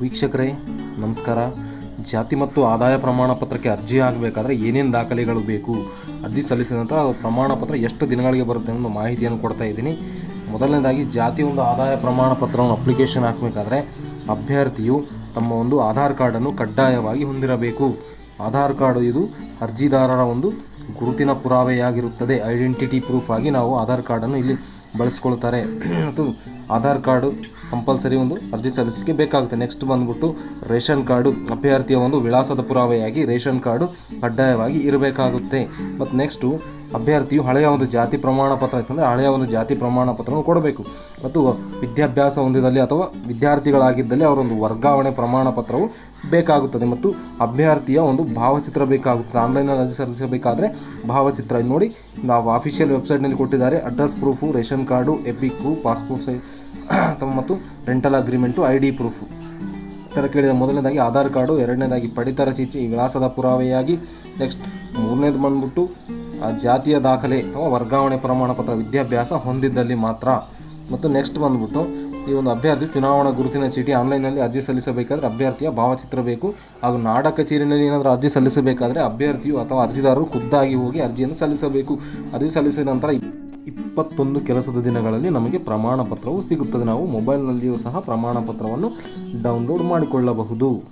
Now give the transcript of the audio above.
ವೀಕ್ಷಕರೇ, ನಮಸ್ಕಾರ. ಜಾತಿ ಮತ್ತು ಆದಾಯ ಪ್ರಮಾಣ ಪತ್ರಕ್ಕೆ ಅರ್ಜಿ ಆಗಬೇಕಾದ್ರೆ ಏನೇನು ದಾಖಲೆಗಳು ಬೇಕು? ಅರ್ಜಿ ಸಲ್ಲಿಸಿದ ನಂತರ ಪ್ರಮಾಣ ಪತ್ರ ಎಷ್ಟು ದಿನಗಳಿಗೆ ಬರುತ್ತೆ ಅನ್ನೋ ಮಾಹಿತಿಯನ್ನು ಕೊಡ್ತಾ ಇದ್ದೀನಿ. ಮೊದಲನೇದಾಗಿ, ಜಾತಿ ಒಂದು ಆದಾಯ ಪ್ರಮಾಣ ಪತ್ರವನ್ನು ಅಪ್ಲಿಕೇಶನ್ ಹಾಕಬೇಕಾದ್ರೆ ಅಭ್ಯರ್ಥಿಯು ತಮ್ಮ ಒಂದು ಆಧಾರ್ ಕಾರ್ಡನ್ನು ಕಡ್ಡಾಯವಾಗಿ ಹೊಂದಿರಬೇಕು. ಆಧಾರ್ ಕಾರ್ಡ್ ಇದು ಅರ್ಜಿದಾರರ ಒಂದು ಗುರುತಿನ ಪುರಾವೆಯಾಗಿರುತ್ತದೆ. ಐಡೆಂಟಿಟಿ ಪ್ರೂಫ್ ಆಗಿ ನಾವು ಆಧಾರ್ ಕಾರ್ಡನ್ನು ಇಲ್ಲಿ ಬಳಸ್ಕೊಳ್ತಾರೆ. ಮತ್ತು ಆಧಾರ್ ಕಾರ್ಡು ಕಂಪಲ್ಸರಿ ಒಂದು ಅರ್ಜಿ ಸಲ್ಲಿಸಲಿಕ್ಕೆ ಬೇಕಾಗುತ್ತೆ. ನೆಕ್ಸ್ಟ್ ಬಂದ್ಬಿಟ್ಟು ರೇಷನ್ ಕಾರ್ಡು, ಅಭ್ಯರ್ಥಿಯ ಒಂದು ವಿಳಾಸದ ಪುರಾವೆಯಾಗಿ ರೇಷನ್ ಕಾರ್ಡು ಕಡ್ಡಾಯವಾಗಿ ಇರಬೇಕಾಗುತ್ತೆ. ಮತ್ತು ನೆಕ್ಸ್ಟು ಅಭ್ಯರ್ಥಿಯು ಹಳೆಯ ಒಂದು ಜಾತಿ ಪ್ರಮಾಣ ಪತ್ರ ಇತ್ತಂದರೆ ಹಳೆಯ ಒಂದು ಜಾತಿ ಪ್ರಮಾಣ ಪತ್ರವನ್ನು ಕೊಡಬೇಕು. ಮತ್ತು ವಿದ್ಯಾಭ್ಯಾಸ ಹೊಂದಿದಲ್ಲಿ ಅಥವಾ ವಿದ್ಯಾರ್ಥಿಗಳಾಗಿದ್ದಲ್ಲಿ ಅವರೊಂದು ವರ್ಗಾವಣೆ ಪ್ರಮಾಣ ಪತ್ರವು ಬೇಕಾಗುತ್ತದೆ. ಮತ್ತು ಅಭ್ಯರ್ಥಿಯ ಒಂದು ಭಾವಚಿತ್ರ ಬೇಕಾಗುತ್ತದೆ. ಆನ್ಲೈನಲ್ಲಿ ಅರ್ಜಿ ಸಲ್ಲಿಸಬೇಕಾದರೆ ಭಾವಚಿತ್ರ. ನೋಡಿ, ನಾವು ಆಫಿಷಿಯಲ್ ವೆಬ್ಸೈಟ್ನಲ್ಲಿ ಕೊಟ್ಟಿದ್ದಾರೆ. Address proof ration card EPIC passport size ಅಥವಾ ಮತ್ತು rental agreement I D proof. ಥರ ಕೇಳಿದ ಮೊದಲನೇದಾಗಿ ಆಧಾರ್ ಕಾರ್ಡು, ಎರಡನೇದಾಗಿ ಪಡಿತರ ಚೀಟಿ, ವಿಳಾಸದ ಪುರಾವೆಯಾಗಿ, ನೆಕ್ಸ್ಟ್ ಮೂರನೇದು ಬಂದ್ಬಿಟ್ಟು, ಆ ಜಾತಿಯ ದಾಖಲೆ ಅಥವಾ ವರ್ಗಾವಣೆ ಪ್ರಮಾಣ ಪತ್ರ ವಿದ್ಯಾಭ್ಯಾಸ ಹೊಂದಿದ್ದಲ್ಲಿ ಮಾತ್ರ. ಮತ್ತು ನೆಕ್ಸ್ಟ್ ಬಂದ್ಬಿಟ್ಟು, ಈ ಒಂದು ಅಭ್ಯರ್ಥಿ ಚುನಾವಣಾ ಗುರುತಿನ ಚೀಟಿ ಆನ್ಲೈನಲ್ಲಿ ಅರ್ಜಿ ಸಲ್ಲಿಸಬೇಕಾದ್ರೆ ಅಭ್ಯರ್ಥಿಯ ಭಾವಚಿತ್ರ ಬೇಕು. ಹಾಗೂ ನಾಡ ಕಚೇರಿನಲ್ಲಿ ಏನಾದರೂ ಅರ್ಜಿ ಸಲ್ಲಿಸಬೇಕಾದ್ರೆ ಅಭ್ಯರ್ಥಿಯು ಅಥವಾ ಅರ್ಜಿದಾರರು ಖುದ್ದಾಗಿ ಹೋಗಿ ಅರ್ಜಿಯನ್ನು ಸಲ್ಲಿಸಬೇಕು. ಅರ್ಜಿ ಸಲ್ಲಿಸಿದ ನಂತರ ಇಪ್ಪತ್ತೊಂದು ಕೆಲಸದ ದಿನಗಳಲ್ಲಿ ನಮಗೆ ಪ್ರಮಾಣ ಪತ್ರವು ಸಿಗುತ್ತದೆ. ನಾವು ಮೊಬೈಲ್ನಲ್ಲಿಯೂ ಸಹ ಪ್ರಮಾಣ ಪತ್ರವನ್ನು ಡೌನ್ಲೋಡ್ ಮಾಡಿಕೊಳ್ಳಬಹುದು.